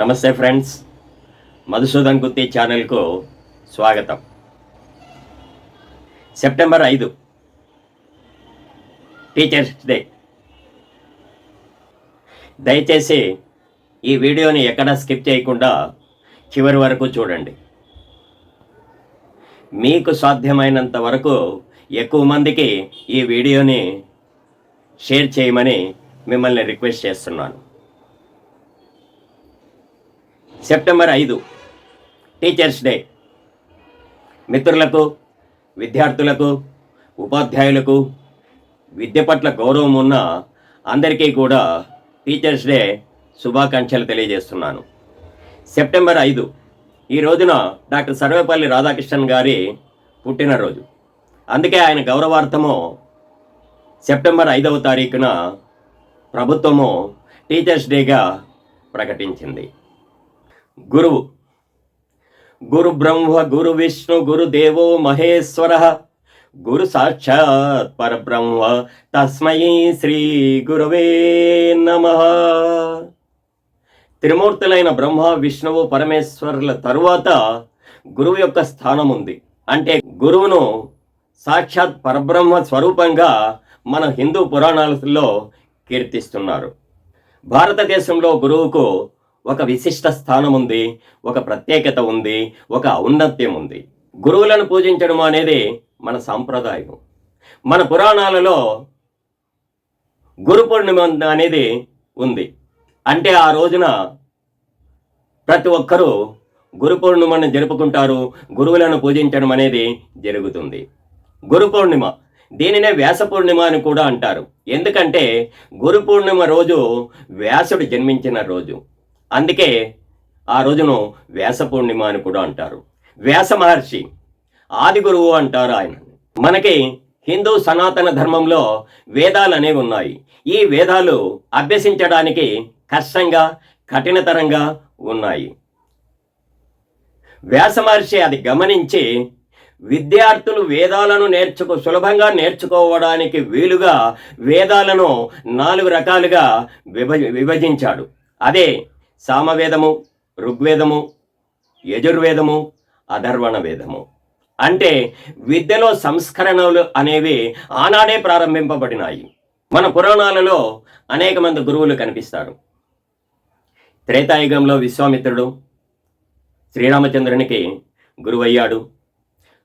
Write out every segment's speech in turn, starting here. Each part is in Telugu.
నమస్తే ఫ్రెండ్స్. మధుసూదన్ గుత్తి ఛానల్కు స్వాగతం. సెప్టెంబర్ ఐదు టీచర్స్ డే. దయచేసి ఈ వీడియోని ఎక్కడా స్కిప్ చేయకుండా చివరి వరకు చూడండి. మీకు సాధ్యమైనంత వరకు ఎక్కువ మందికి ఈ వీడియోని షేర్ చేయమని మిమ్మల్ని రిక్వెస్ట్ చేస్తున్నాను. సెప్టెంబర్ ఐదు టీచర్స్ డే. మిత్రులకు విద్యార్థులకు ఉపాధ్యాయులకు విద్య పట్ల గౌరవం ఉన్న అందరికీ కూడా టీచర్స్ డే శుభాకాంక్షలు తెలియజేస్తున్నాను. సెప్టెంబర్ ఐదు ఈ రోజున డాక్టర్ సర్వేపల్లి రాధాకృష్ణన్ గారి పుట్టినరోజు. అందుకే ఆయన గౌరవార్థము సెప్టెంబర్ ఐదవ తారీఖున ప్రభుత్వము టీచర్స్ డేగా ప్రకటించింది. గురువు. గురు బ్రహ్మ గురు విష్ణు గురు దేవో మహేశ్వర. గురు సాక్షాత్ పరబ్రహ్మ. తస్మై శ్రీ గురవే నమ. త్రిమూర్తులైన బ్రహ్మ విష్ణువు పరమేశ్వరుల తరువాత గురువు యొక్క స్థానం ఉంది అంటే గురువును సాక్షాత్ పరబ్రహ్మ స్వరూపంగా మన హిందూ పురాణాలలో కీర్తిస్తున్నారు. భారతదేశంలో గురువుకు ఒక విశిష్ట స్థానం ఉంది ఒక ప్రత్యేకత ఉంది ఒక ఔన్నత్యం ఉంది. గురువులను పూజించడం అనేది మన సాంప్రదాయం మన పురాణాలలో గురు పూర్ణిమ అనేది ఉంది. అంటే ఆ రోజున ప్రతి ఒక్కరూ గురు పూర్ణిమను జరుపుకుంటారు గురువులను పూజించడం అనేది జరుగుతుంది. గురు పూర్ణిమ దీనినే వ్యాస పూర్ణిమ అని కూడా అంటారు. ఎందుకంటే గురు పూర్ణిమ రోజు వ్యాసుడు జన్మించిన రోజు. అందుకే ఆ రోజును వ్యాస పూర్ణిమ అని కూడా అంటారు. వ్యాస మహర్షి ఆది గురువు అంటారు ఆయన. మనకి హిందూ సనాతన ధర్మంలో వేదాలు అనేవి ఉన్నాయి. ఈ వేదాలు అభ్యసించడానికి కష్టంగా కఠినతరంగా ఉన్నాయి. వ్యాస మహర్షి అది గమనించి విద్యార్థులు వేదాలను నేర్చుకో సులభంగా నేర్చుకోవడానికి వీలుగా వేదాలను నాలుగు రకాలుగా విభజ విభజించాడు. అదే సామవేదము ఋగ్వేదము యజుర్వేదము అధర్వణ వేదము అంటే విద్యలో సంస్కరణలు అనేవి ఆనాడే ప్రారంభింపబడినాయి. మన పురాణాలలో అనేక మంది గురువులు కనిపిస్తారు. త్రేతాయుగంలో విశ్వామిత్రుడు శ్రీరామచంద్రునికి గురువయ్యాడు.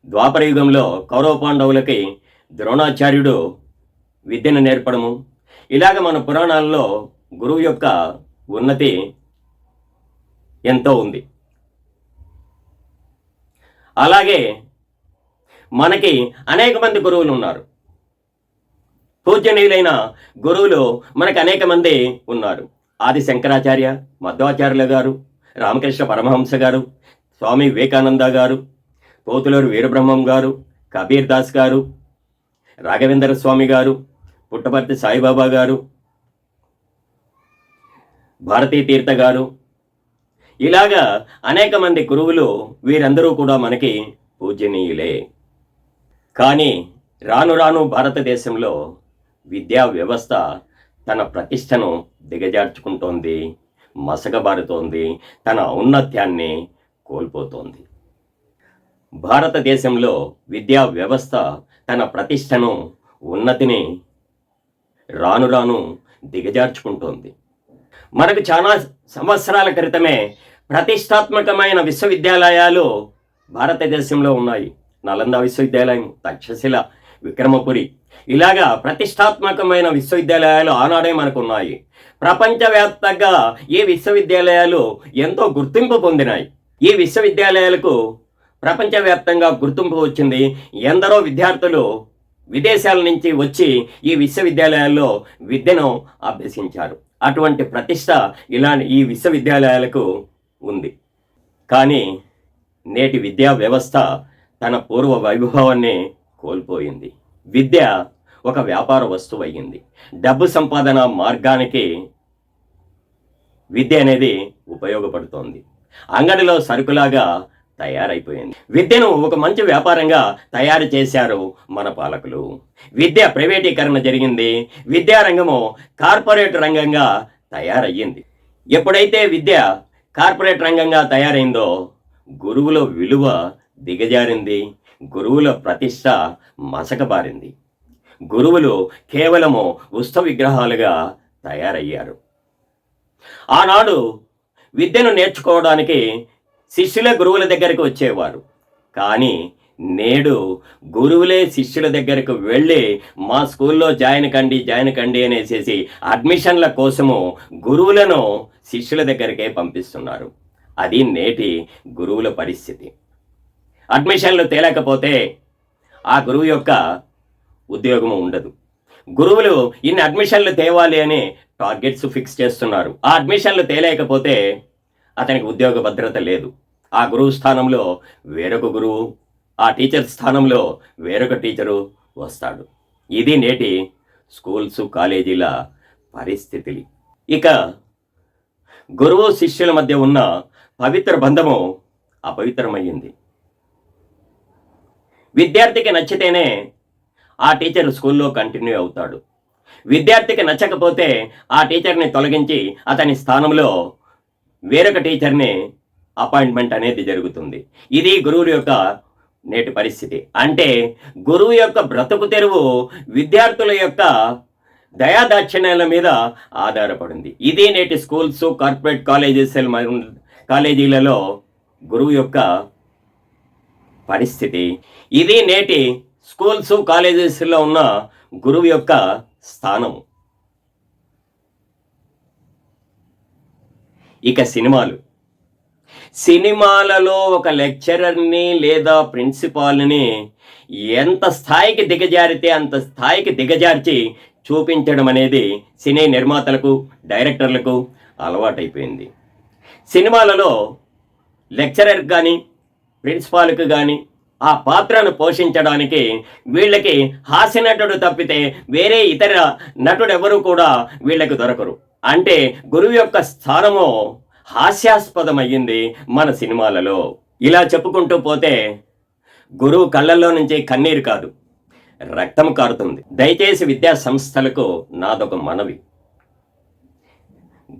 ద్వాపరయుగంలో కౌరవ పాండవులకి ద్రోణాచార్యుడు విద్యను నేర్పడము. ఇలాగ మన పురాణాల్లో గురువు యొక్క ఉన్నతి ఎంతో ఉంది. అలాగే మనకి అనేక మంది గురువులు ఉన్నారు. పూజనీయులైన గురువులు మనకు అనేక మంది ఉన్నారు. ఆది శంకరాచార్య మధ్వాచార్యుల గారు రామకృష్ణ పరమహంస గారు స్వామి వివేకానంద గారు పోతులూరు వీరబ్రహ్మం గారు కబీర్ దాస్ గారు రాఘవేంద్ర స్వామి గారు పుట్టపర్తి సాయిబాబా గారు భారతీ తీర్థ గారు ఇలాగా అనేక మంది గురువులు వీరందరూ కూడా మనకి పూజనీయులే. కానీ రాను రాను భారతదేశంలో విద్యా వ్యవస్థ తన ప్రతిష్టను దిగజార్చుకుంటోంది మసకబారుతోంది తన ఔన్నత్యాన్ని కోల్పోతోంది. భారతదేశంలో విద్యా వ్యవస్థ తన ప్రతిష్టను ఉన్నతిని రాను రాను దిగజార్చుకుంటోంది. మనకు చాలా సంవత్సరాల క్రితమే ప్రతిష్టాత్మకమైన విశ్వవిద్యాలయాలు భారతదేశంలో ఉన్నాయి. నలంద విశ్వవిద్యాలయం తక్షశిల విక్రమపురి ఇలాగా ప్రతిష్టాత్మకమైన విశ్వవిద్యాలయాలు ఆనాడే మనకు ఉన్నాయి ప్రపంచవ్యాప్తంగా ఈ విశ్వవిద్యాలయాలు ఎంతో గుర్తింపు పొందినాయి. ఈ విశ్వవిద్యాలయాలకు ప్రపంచవ్యాప్తంగా గుర్తింపు వచ్చింది. ఎందరో విద్యార్థులు విదేశాల నుంచి వచ్చి ఈ విశ్వవిద్యాలయాల్లో విద్యను అభ్యసించారు. అటువంటి ప్రతిష్ట ఇలాంటి ఈ విశ్వవిద్యాలయాలకు ఉంది. కానీ నేటి విద్యా వ్యవస్థ తన పూర్వ వైభవాన్ని కోల్పోయింది. విద్య ఒక వ్యాపార వస్తువు అయ్యింది డబ్బు సంపాదన మార్గానికి విద్య అనేది ఉపయోగపడుతోంది. అంగడిలో సరుకులాగా తయారైపోయింది. విద్యను ఒక మంచి వ్యాపారంగా తయారు చేశారు మన పాలకులు. విద్య ప్రైవేటీకరణ జరిగింది. విద్యారంగము కార్పొరేట్ రంగంగా తయారయ్యింది. ఎప్పుడైతే విద్య కార్పొరేట్ రంగంగా తయారైందో గురువుల విలువ దిగజారింది. గురువుల ప్రతిష్ట మసకబారింది. గురువులు కేవలము ఉత్సవ విగ్రహాలుగా తయారయ్యారు. ఆనాడు విద్యను నేర్చుకోవడానికి శిష్యుల గురువుల దగ్గరికి వచ్చేవారు. కానీ నేడు గురువులే శిష్యుల దగ్గరకు వెళ్ళి మా స్కూల్లో జాయిన్ కండి జాయిన్ కండి అనేసేసి అడ్మిషన్ల కోసము గురువులను శిష్యుల దగ్గరికే పంపిస్తున్నారు. అది నేటి గురువుల పరిస్థితి. అడ్మిషన్లు తేలేకపోతే ఆ గురువు యొక్క ఉద్యోగము ఉండదు. గురువులు ఇన్ని అడ్మిషన్లు తేవాలి అని టార్గెట్స్ ఫిక్స్ చేస్తున్నారు. ఆ అడ్మిషన్లు తేలేకపోతే అతనికి ఉద్యోగ భద్రత లేదు. ఆ గురువు స్థానంలో వేరొక గురువు ఆ టీచర్ స్థానంలో వేరొక టీచరు వస్తాడు. ఇది నేటి స్కూల్స్ కాలేజీల పరిస్థితి ఇక గురువు శిష్యుల మధ్య ఉన్న పవిత్ర బంధము అపవిత్రమయ్యింది విద్యార్థికి నచ్చితేనే ఆ టీచర్ స్కూల్లో కంటిన్యూ అవుతాడు. విద్యార్థికి నచ్చకపోతే ఆ టీచర్ని తొలగించి అతని స్థానంలో వేరొక టీచర్ని అపాయింట్మెంట్ అనేది జరుగుతుంది. ఇది గురువుల యొక్క నేటి పరిస్థితి. అంటే గురువు యొక్క బ్రతుకు తెరువు విద్యార్థుల యొక్క దయాదాక్షిణ్యాల మీద ఆధారపడింది. ఇది నేటి స్కూల్స్ కార్పొరేట్ కాలేజెస్ కాలేజీలలో గురువు యొక్క పరిస్థితి. ఇది నేటి స్కూల్స్ కాలేజెస్లో ఉన్న గురువు యొక్క స్థానం ఇక సినిమాలు. సినిమాలలో ఒక లెక్చరర్ని లేదా ప్రిన్సిపాల్ని ఎంత స్థాయికి దిగజారితే అంత స్థాయికి దిగజార్చి చూపించడం అనేది సినీ నిర్మాతలకు డైరెక్టర్లకు అలవాటైపోయింది. సినిమాలలో లెక్చరర్ కానీ ప్రిన్సిపాల్కి కానీ ఆ పాత్రను పోషించడానికి వీళ్ళకి హాస్య నటుడు తప్పితే వేరే ఇతర నటుడు ఎవరు కూడా వీళ్ళకి దొరకరు. అంటే గురువు యొక్క స్థానము హాస్యాస్పదమయ్యింది మన సినిమాలలో. ఇలా చెప్పుకుంటూ పోతే గురువు కళ్ళల్లో నుంచి కన్నీరు కాదు రక్తం కారుతుంది. దయచేసి విద్యా సంస్థలకు నాదొక మనవి.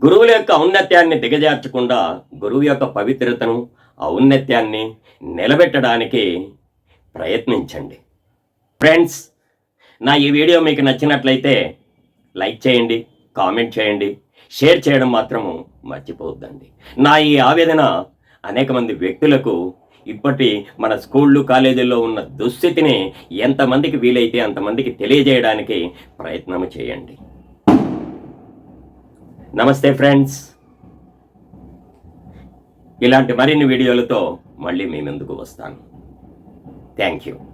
గురువుల యొక్క ఔన్నత్యాన్ని దిగజార్చకుండా గురువు యొక్క పవిత్రతను ఔన్నత్యాన్ని నిలబెట్టడానికి ప్రయత్నించండి. ఫ్రెండ్స్ నా ఈ వీడియో మీకు నచ్చినట్లయితే లైక్ చేయండి కామెంట్ చేయండి. షేర్ చేయడం మాత్రము మర్చిపోవద్దండి. నా ఈ ఆవేదన అనేక మంది వ్యక్తులకు ఇప్పటి మన స్కూళ్ళు కాలేజీల్లో ఉన్న దుస్థితిని ఎంతమందికి వీలైతే అంతమందికి తెలియజేయడానికి ప్రయత్నం చేయండి. నమస్తే ఫ్రెండ్స్. ఇలాంటి మరిన్ని వీడియోలతో మళ్ళీ మీ ముందుకు వస్తాను. Thank you.